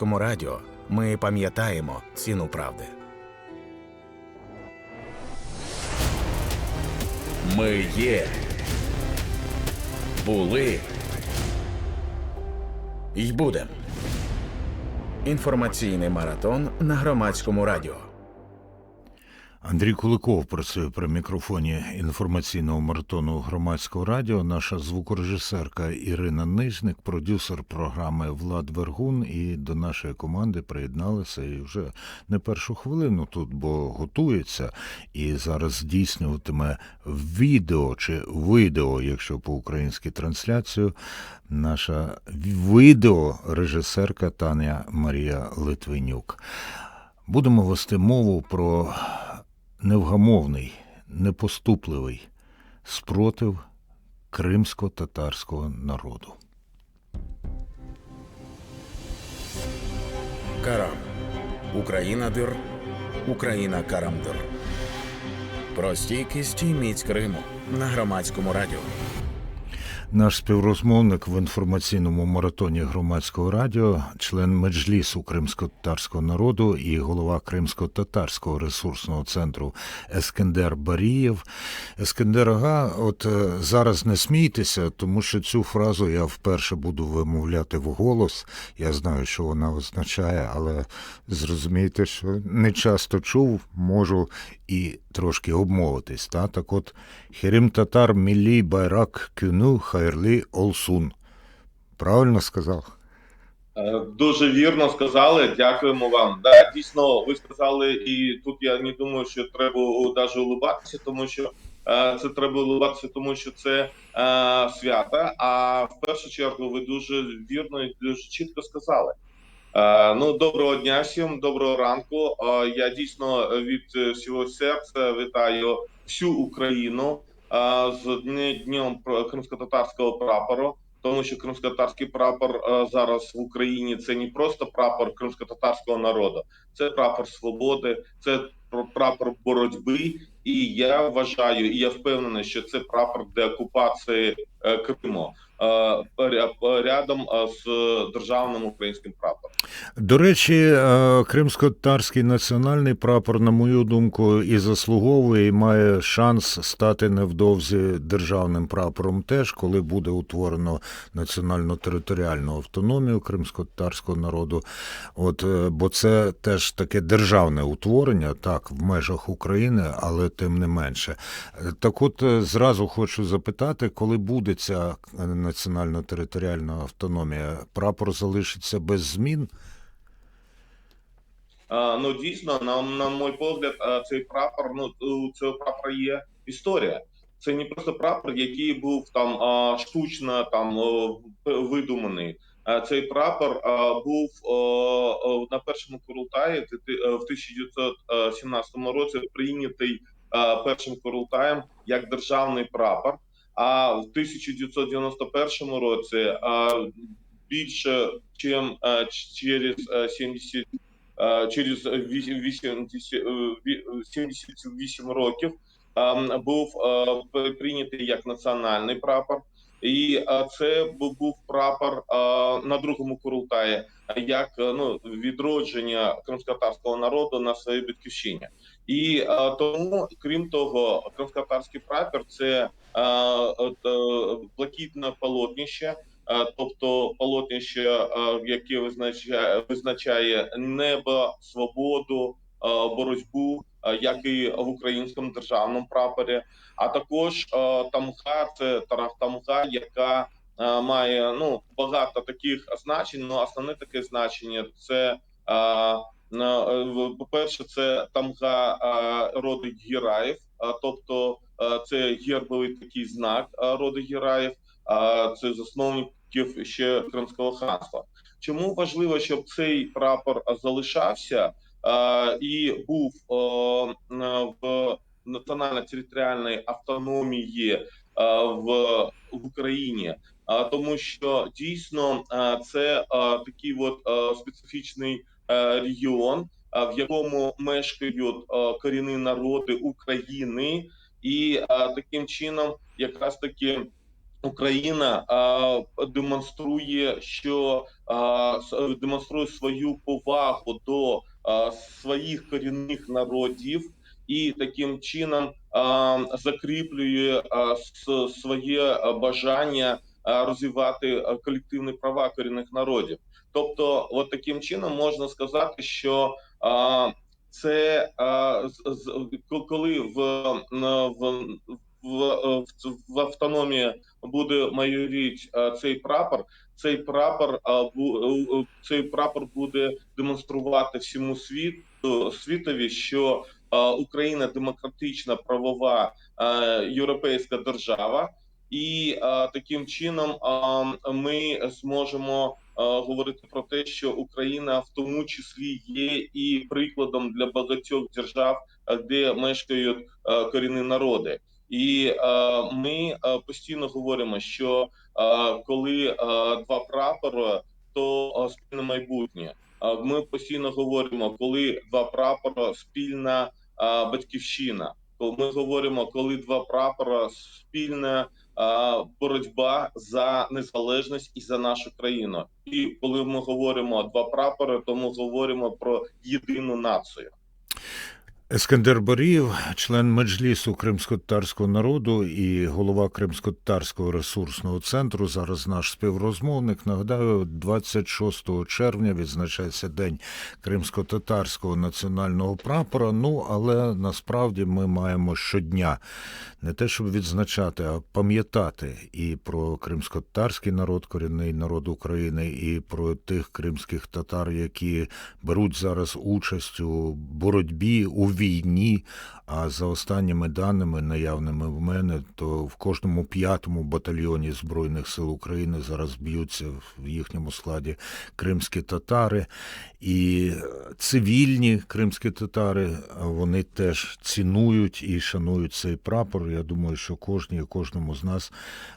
Кому радіо ми пам'ятаємо ціну правди. Ми є. Були. й будем. Інформаційний маратон на громадському радіо. Андрій Куликов працює при мікрофоні інформаційного маратону громадського радіо. Наша звукорежисерка Ірина Нижник, продюсер програми Влад Вергун. І до нашої команди приєдналися і вже не першу хвилину тут, бо готується і зараз здійснюватиме відео чи видео, якщо по-українськи трансляцію. Наша відеорежисерка Таня Марія Литвинюк. Будемо вести мову про невгамовний, непоступливий спротив кримсько-татарського народу. Карам. Україна дир. Україна карамдир. Про стійкість і міць Криму на громадському радіо. Наш співрозмовник в інформаційному маратоні громадського радіо, член меджлісу кримсько-татарського народу і голова кримсько-татарського ресурсного центру Ескендер Барієв. Ескендер Ага, от е, зараз не смійтеся, тому що цю фразу я вперше буду вимовляти вголос. Я знаю, що вона означає, але зрозумійте, що не часто чув, можу і трошки обмовитись. Та? Так от Херім татар міллі байрак кюну хайрлі олсун. Правильно сказав? Е, Дуже вірно сказали. Дякуємо вам. Да, дійсно, ви сказали, і тут я не думаю, що треба навіть улибатися, тому що е, це треба улибатися, тому що це е, свято. А в першу чергу ви дуже вірно і дуже чітко сказали. Е, ну, доброго дня всім, доброго ранку. Е, я дійсно від е, всього серця вітаю всю Україну з днем кримсько-татарського прапору тому що кримсько-татарський прапор зараз в Україні це не просто прапор кримсько-татарського народу, це прапор свободи, це пр- прапор боротьби. І я вважаю, і я впевнений, що це прапор деокупації Криму рядом е, з державним українським прапором. До речі, е, кримсько-татарський національний прапор, на мою думку, і заслуговує, і має шанс стати невдовзі державним прапором теж, коли буде утворено національно-територіальну автономію кримсько-татарського народу. От, е, бо це теж таке державне утворення, так, в межах України, але тим не менше. Е, Так от е, зразу хочу запитати, коли буде ця е, національно-територіальна автономія, прапор залишиться без змін? Ну дійсно, на, на мой погляд, цей прапор. Ну у цього прапора є історія. Це не просто прапор, який був там штучно там видуманий. Цей прапор був на першому Курултаї е, в 1917 році прийнятий першим Курултаєм як державний прапор. А в 1991 році більше чим е, через е, 70 е, через 80, е, ві- 78 років був прийнятий як національний прапор, і це був прапор на другому Курултаї як ну відродження кримськотарського народу на своїй батьківщині. І тому, крім того, кримськотарський прапор це е, е, блакитне полотнище. Е, Тобто полотнище, яке визначає, визначає небо, свободу, боротьбу, як і в українському державному прапорі, а також тамга це тарахтамга, яка має ну багато таких значень. Ну основне таке значення це. е, е, в- По-перше, це тамга роду Гіраїв, тобто це гербовий такий знак роду е, це засновників ще Кримського ханства. Чому важливо, щоб цей прапор залишався і був в національно-територіальній автономії в, Україні? А, тому що дійсно це такий от специфічний регіон, в якому мешкають е, корінні народи України, і е, таким чином, якраз таки Україна е, демонструє, що е, с- демонструє свою повагу до е, своїх корінних народів і таким чином е, закріплює е, с- своє е, бажання е, розвивати е, колективні права корінних народів. Тобто, от таким чином можна сказати, що е, це е, з- з- коли в, в, в, в, автономії буде майоріть е, цей прапор. Цей прапор цей прапор буде демонструвати всьому світу світові, що Україна демократична правова європейська держава, і таким чином ми зможемо говорити про те, що Україна в тому числі є і прикладом для багатьох держав, де мешкають корінні народи. І е, ми постійно говоримо, що е, коли е, два прапори, то спільне майбутнє. Ми постійно говоримо, коли два прапора спільна е, батьківщина. Коли ми говоримо, коли два прапора спільна боротьба за незалежність і за нашу країну. І коли ми говоримо два прапори, то ми говоримо про єдину націю. Ескендер Борієв, член меджлісу кримсько-татарського народу і голова Кримсько-татарського ресурсного центру. Зараз наш співрозмовник. Нагадаю, 26 червня відзначається День кримсько-татарського національного прапора. Ну але насправді ми маємо щодня не те, щоб відзначати, а пам'ятати і про кримсько-татарський народ, корінний народ України, і про тих кримських татар, які беруть зараз участь у боротьбі у війні. А за останніми даними, наявними в мене, то в кожному п'ятому батальйоні Збройних сил України зараз б'ються в їхньому складі кримські татари. І цивільні кримські татари вони теж цінують і шанують цей прапор. Я думаю, що кожній і кожному з нас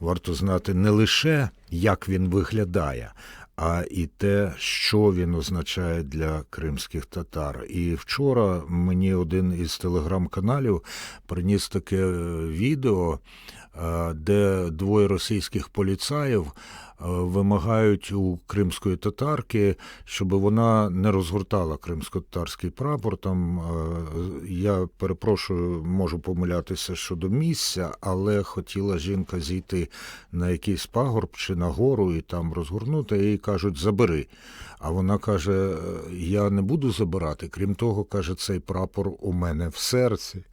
варто знати не лише як він виглядає, а і те, що він означає для кримських татар. І вчора мені один із телеграм-каналів приніс таке е, відео, е, де двоє російських поліцаїв вимагають у кримської татарки, щоб вона не розгортала кримсько-татарський прапор. Там е, я перепрошую, можу помилятися щодо місця, але хотіла жінка зійти на якийсь пагорб чи на гору і там розгорнути. Їй кажуть, забери. А вона каже: Я не буду забирати. Крім того, каже, цей прапор у мене в серці.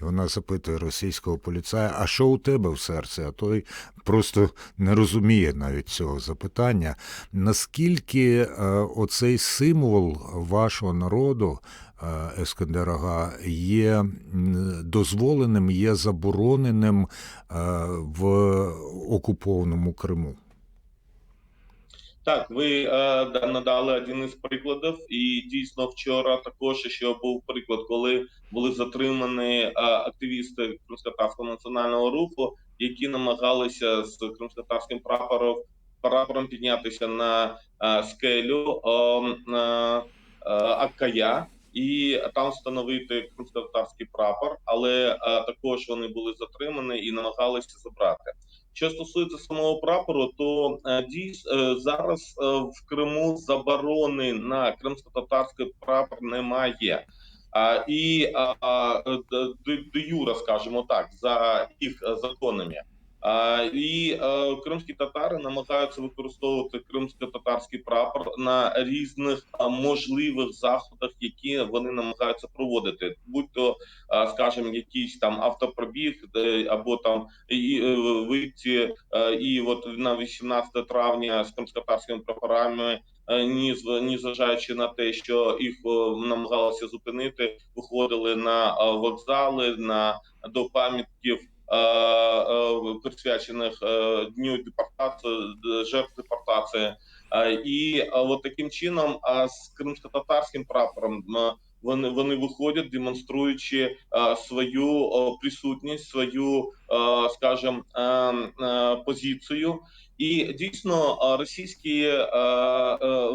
І вона запитує російського поліцая: а що у тебе в серці? А той просто не розуміє навіть цього запитання. Наскільки е, оцей символ вашого народу? е, Ескандер є дозволеним, є забороненим е, в окупованому Криму. Так, ви надали один із прикладів, і дійсно вчора також ще був приклад, коли були затримані активісти кримськотарського національного руху, які намагалися з кримськотарським прапором прапором піднятися на е, скелю е, е, Аккая і там встановити кримськотарський прапор, але також вони були затримані і намагалися забрати. Що стосується самого прапору, то дійс зараз в Криму заборони на кримсько-татарський прапор немає. А, і а, а, д- д- де юра, скажімо так, за їх законами. І е, кримські татари намагаються використовувати кримсько-татарський прапор на різних а, можливих заходах, які вони намагаються проводити, будь то, а, скажімо, якийсь там автопробіг або там і е, вийти е, і от на 18 травня з кримськотарськими прапорами, е, ні ні зважаючи на те, що їх е, намагалися зупинити, виходили на е, вокзали, на до пам'ятків. Е, е, Присвячених е, дню депортації жертв депортації, і от таким чином з кримсько-татарським прапором вони вони виходять, демонструючи свою присутність, свою, скажімо, позицію. І дійсно російські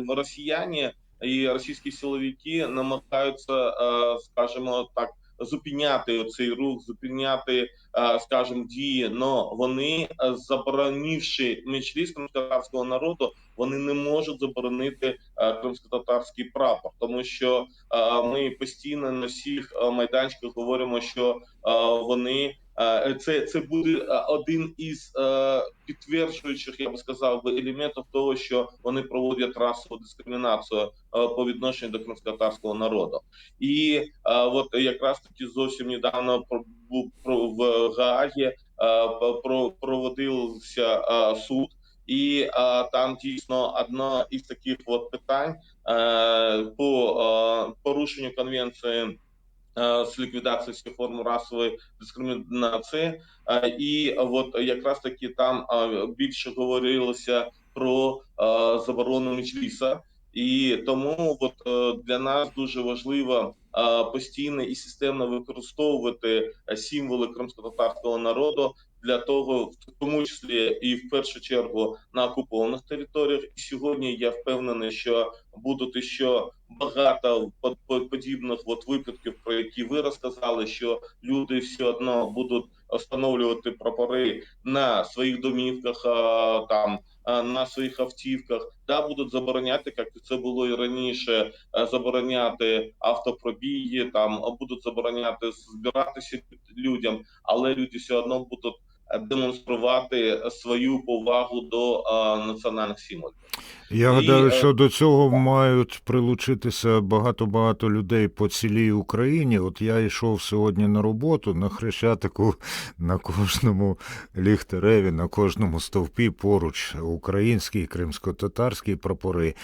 росіяни і російські силовики намагаються, скажімо так, зупиняти цей рух, зупиняти, скажімо, дії. Но вони, е, заборонивши меджліс кримськотатарського народу, вони не можуть заборонити е, кримськотатарський прапор, тому що е, ми постійно на всіх е, майданчиках говоримо, що е, вони е, це, це буде е, один із е, підтверджуючих, я би сказав, би, елементів того, що вони проводять расову дискримінацію е, по відношенню до кримськотатарського народу. І е, от якраз таки зовсім недавно в Гаагі е, про проводився е, суд. І е, там дійсно одне із таких от питань по порушенню конвенції з ліквідації всіх форм расової дискримінації, і от якраз таки там більше говорилося про заборону меджліса. І тому от е, для нас дуже важливо е, постійно і системно використовувати е, символи кримськотатарського народу для того, в тому числі і в першу чергу на окупованих територіях. І сьогодні я впевнений, що будуть ще багато по- по- подібних от випадків, про які ви розказали, що люди все одно будуть встановлювати прапори на своїх домівках, там на своїх автівках, да будуть забороняти, як це було і раніше, е, забороняти автопробіги, там будуть забороняти збиратися людям, але люди все одно будуть демонструвати свою повагу до а, національних символів. Я гадаю, е, що до цього мають прилучитися багато-багато людей по цілій Україні. От я йшов сьогодні на роботу на Хрещатику, на кожному ліхтареві, на кожному стовпі поруч українські, кримсько-татарські прапори.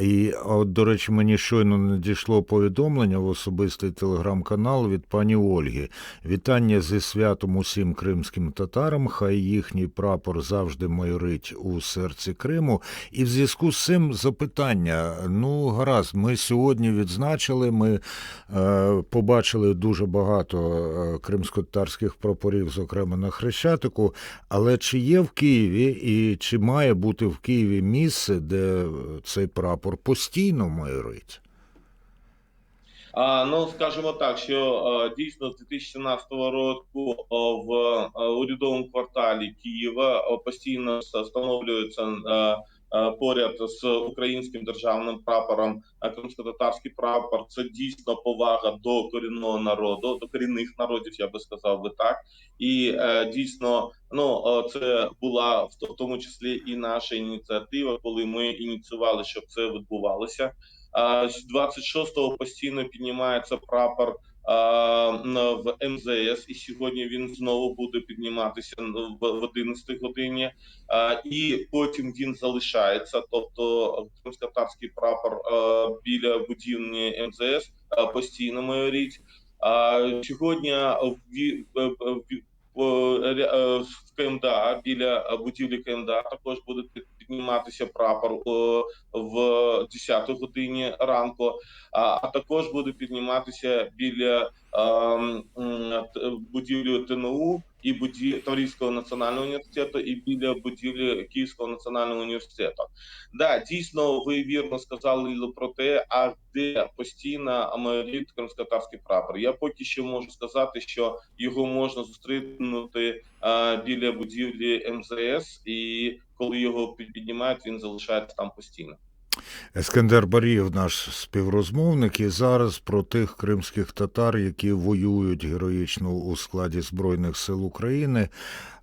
І от, до речі, мені щойно надійшло повідомлення в особистий телеграм-канал від пані Ольги. Вітання зі святом усім кримським татарам. Хай їхній прапор завжди майорить у серці Криму. І в зв'язку з цим запитання. Ну, гаразд, ми сьогодні відзначили, ми е, побачили дуже багато е, кримсько-татарських прапорів, зокрема на Хрещатику. Але чи є в Києві і чи має бути в Києві місце, де цей прапор постійно майорить? Ну скажімо так, що е, дійсно з 2017 року е, в е, урядовому кварталі Києва постійно встановлюється поряд з українським державним прапором е, кримсько-татарський прапор. Це дійсно повага до корінного народу, до корінних народів, я би сказав би так. І е, дійсно, ну е, це була в тому числі і наша ініціатива, коли ми ініціювали, щоб це відбувалося. А, з 26-го постійно піднімається прапор в МЗС, і сьогодні він знову буде підніматися в в 11 годині. І потім він залишається. Тобто кримськотарський прапор біля будівлі МЗС постійно майорить. А сьогодні в, е, КМДА біля будівлі КМДА також буде підніматися прапор в 10 годині ранку, а, також буде підніматися біля ем, будівлі ТНУ і будівлі Таврійського національного університету, і біля будівлі Київського національного університету. Да, дійсно, ви вірно сказали про те, а де постійно майорить кримськотарський прапор. Я поки що можу сказати, що його можна зустріти е, біля будівлі МЗС, і коли його піднімають, він залишається там постійно. Ескендер Барієв, наш співрозмовник, і зараз про тих кримських татар, які воюють героїчно у складі Збройних сил України.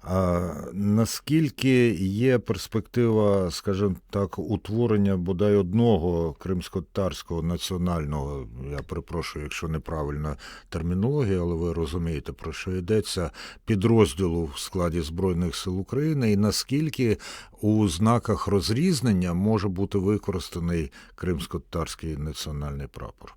А наскільки є перспектива, скажімо так, утворення бодай одного кримсько-татарського національного, я перепрошую, якщо неправильна термінологія, але ви розумієте, про що йдеться, підрозділу в складі Збройних сил України, і наскільки у знаках розрізнення може бути використаний кримсько-татарський національний прапор?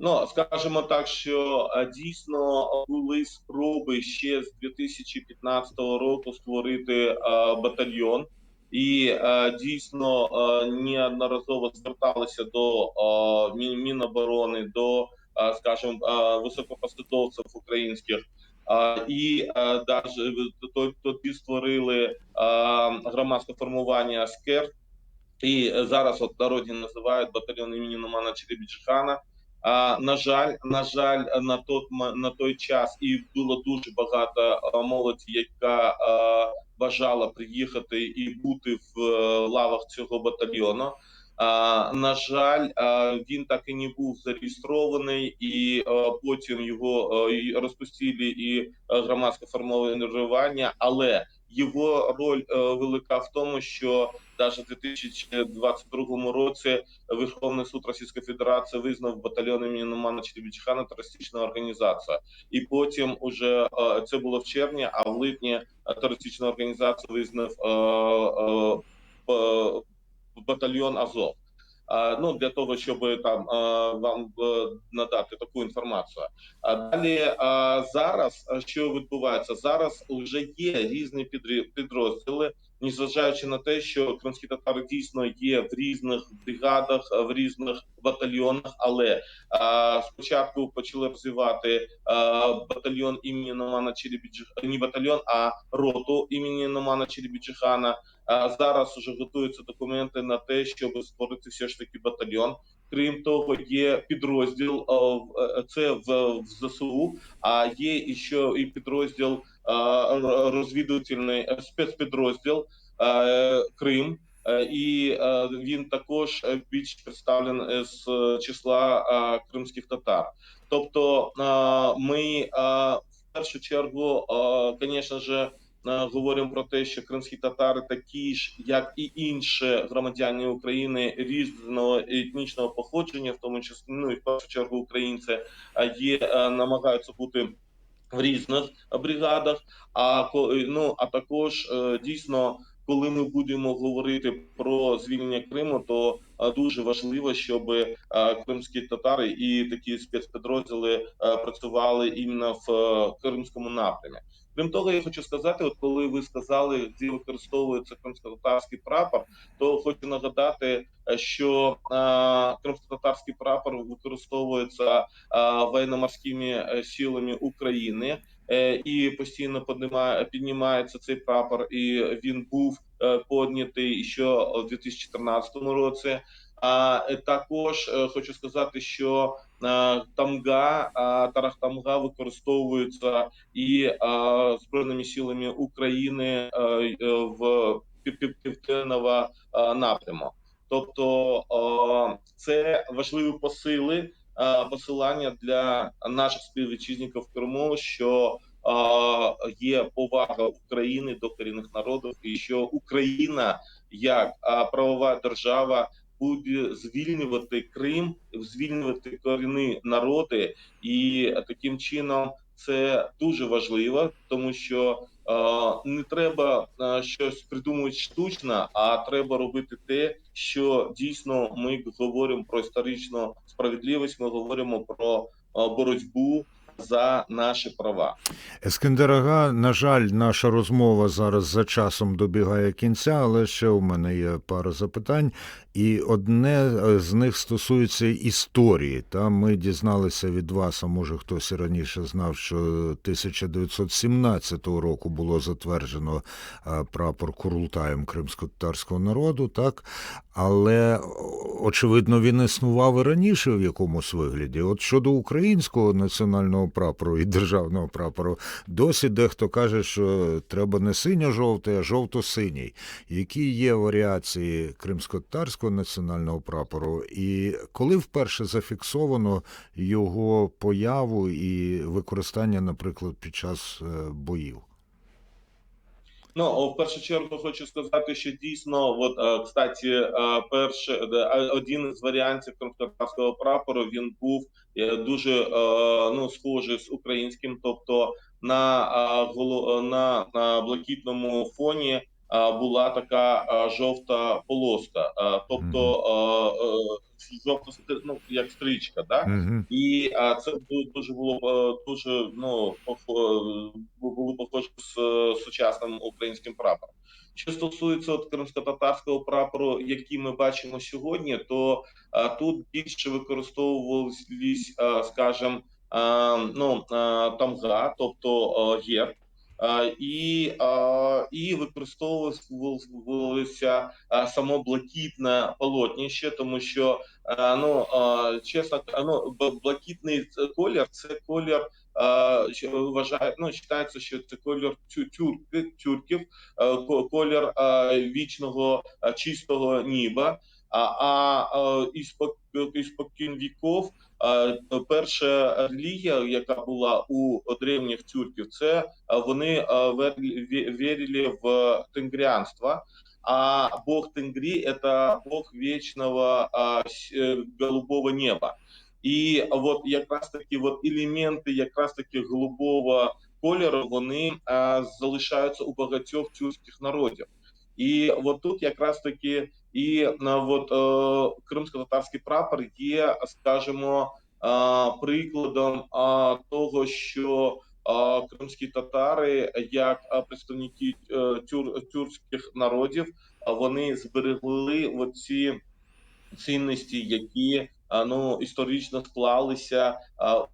Ну скажімо так, що е, дійсно були спроби ще з 2015 року створити е, батальйон, і е, дійсно неодноразово зверталися до Міноборони, до, скажімо, високопосадовців українських. І тоді створили громадське формування Аскер, і зараз от народні називають батальйон імені Номана Черебіджихана. А, на жаль, на жаль, на той, на той час і було дуже багато молоді, яка бажала приїхати і бути в е, лавах цього батальйону. На жаль, він так і не був зареєстрований, і потім його розпустили і громадське формування, але його роль е, велика в тому, що навіть у 2022 році Верховний суд Російської Федерації визнав батальйон імені Нумана Черебічихана терористичною організацією. І потім уже е, це було в червні, а в липні е, терористичну організацію визнав батальйон Азов. Ну для того, щоб там вам е, надати таку інформацію. А далі зараз що відбувається? Зараз вже є різні підрозділи, незважаючи на те, що кримські татари дійсно є в різних бригадах, в різних батальйонах, але е, спочатку почали розвивати е, батальйон імені Номана Черебіджих, не батальйон, а роту імені Номана Черебіджихана. А зараз вже готуються документи на те, щоб створити все ж таки батальйон. Крім того, є підрозділ е, це в, в ЗСУ, а є і ще і підрозділ розвідувальний е, спецпідрозділ е, Крим. Е, І е, він також е, більш представлений з числа е, кримських татар. Тобто е, ми е, в першу чергу, звісно ж, е, говоримо про те, що кримські татари такі ж, як і інші громадяни України різного етнічного походження, в тому числі ну і в першу чергу українці, є е, намагаються бути в різних бригадах. А ну а також е, дійсно. Коли ми будемо говорити про звільнення Криму, то дуже важливо, щоб кримські татари і такі спецпідрозділи працювали іменно в е, кримському напрямі. Крім того, я хочу сказати, от коли ви сказали, де використовується кримсько-татарський прапор, то хочу нагадати, е, що кримсько-татарський прапор використовується воєнно-морськими е, силами України. Е, І постійно піднімає, піднімається цей прапор, і він був е, піднятий ще у 2014 році. А е, також хочу сказати, що тамга, тарахтамга використовується і збройними силами України в пів- пів- південного напряму. Тобто це важливі посили, посилання для наших співвітчизників в Криму, що е, є повага України до корінних народів, і що Україна як е, правова держава буде звільнювати Крим, звільнювати корінні народи, і таким чином це дуже важливо, тому що е, не треба е, щось придумувати штучно, а треба робити те, що дійсно ми говоримо про історичну справедливість. Ми говоримо про е, боротьбу за наші права. Ескендер Ага, на жаль, наша розмова зараз за часом добігає кінця, але ще у мене є пара запитань. І одне е, з них стосується історії. Та ми дізналися від вас, а може хтось раніше знав, що 1917 року було затверджено е, прапор Курултаєм кримсько-татарського народу, так але очевидно він існував і раніше в якомусь вигляді. От щодо українського національного прапору і державного прапору, досі дехто каже, що треба не синьо-жовтий, а жовто-синій. Які є варіації кримсько-татарського національного прапору, і коли вперше зафіксовано його появу і використання, наприклад, під час е, боїв? Ну, в першу чергу хочу сказати, що дійсно, от кстати, е, е, один із варіантів кримськотарського прапору він був дуже е, ну схоже з українським, тобто на е, на, на блакитному фоні е, була така е, жовта полоска, е, тобто е, е, жовта ну, як стрічка, да? Угу. І це ду- дуже було е, дуже ну було похоже з е, сучасним українським прапором. Що стосується от кримсько-татарського прапору, який ми бачимо сьогодні, то а, тут більше використовувались, а, скажем, ну тамга, тобто герб. І, і використовувалося само блакитне полотнище, тому що ну чесно, ну б- блакитний ц- колір це колір. Вважає, ну вважається, що це колір тюрків, ко- колір вічного чистого неба. А, а е, із спокін віков е, перша релігія, яка була у древніх тюрків, це е, вони е, вірили в тенгрянство. А бог Тенгри – это бог с- э, голубого неба. І от якраз таки от елементи якраз таки голубого кольору вони залишаються у багатьох тюркських народів. І от тут якраз таки і на от е, кримсько-татарський прапор є, скажімо, е, прикладом а, того, що е, кримські татари, як е, представники е, тюр, тюркських народів, вони зберегли оці цінності, які ну історично склалися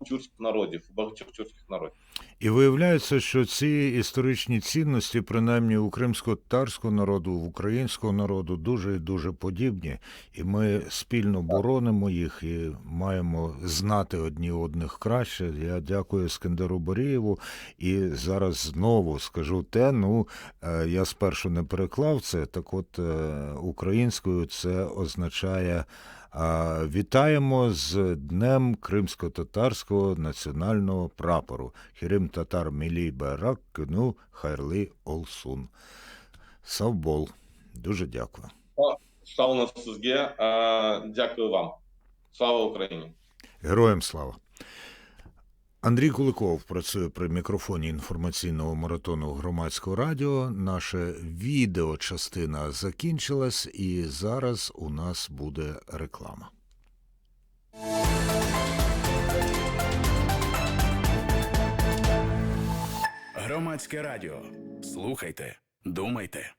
у тюркських народів, у багатьох тюркських народів. І виявляється, що ці історичні цінності, принаймні у кримсько-татарського народу, в українського народу, дуже і дуже подібні, і ми спільно боронимо їх і маємо знати одні одних краще. Я дякую Скандеру Борієву. І зараз знову скажу те. Ну е, я спершу не переклав це. Так, от е, українською це означає. Вітаємо з Днем Кримсько-татарського національного прапору. Хірим татар мілій барак, кину хайрли олсун. Савбол. Дуже дякую. Слава на ССГ, дякую вам. Слава Україні! Героям слава. Андрій Куликов працює при мікрофоні інформаційного маратону громадського радіо. Наша відеочастина закінчилась, і зараз у нас буде реклама. Громадське радіо. Слухайте, думайте.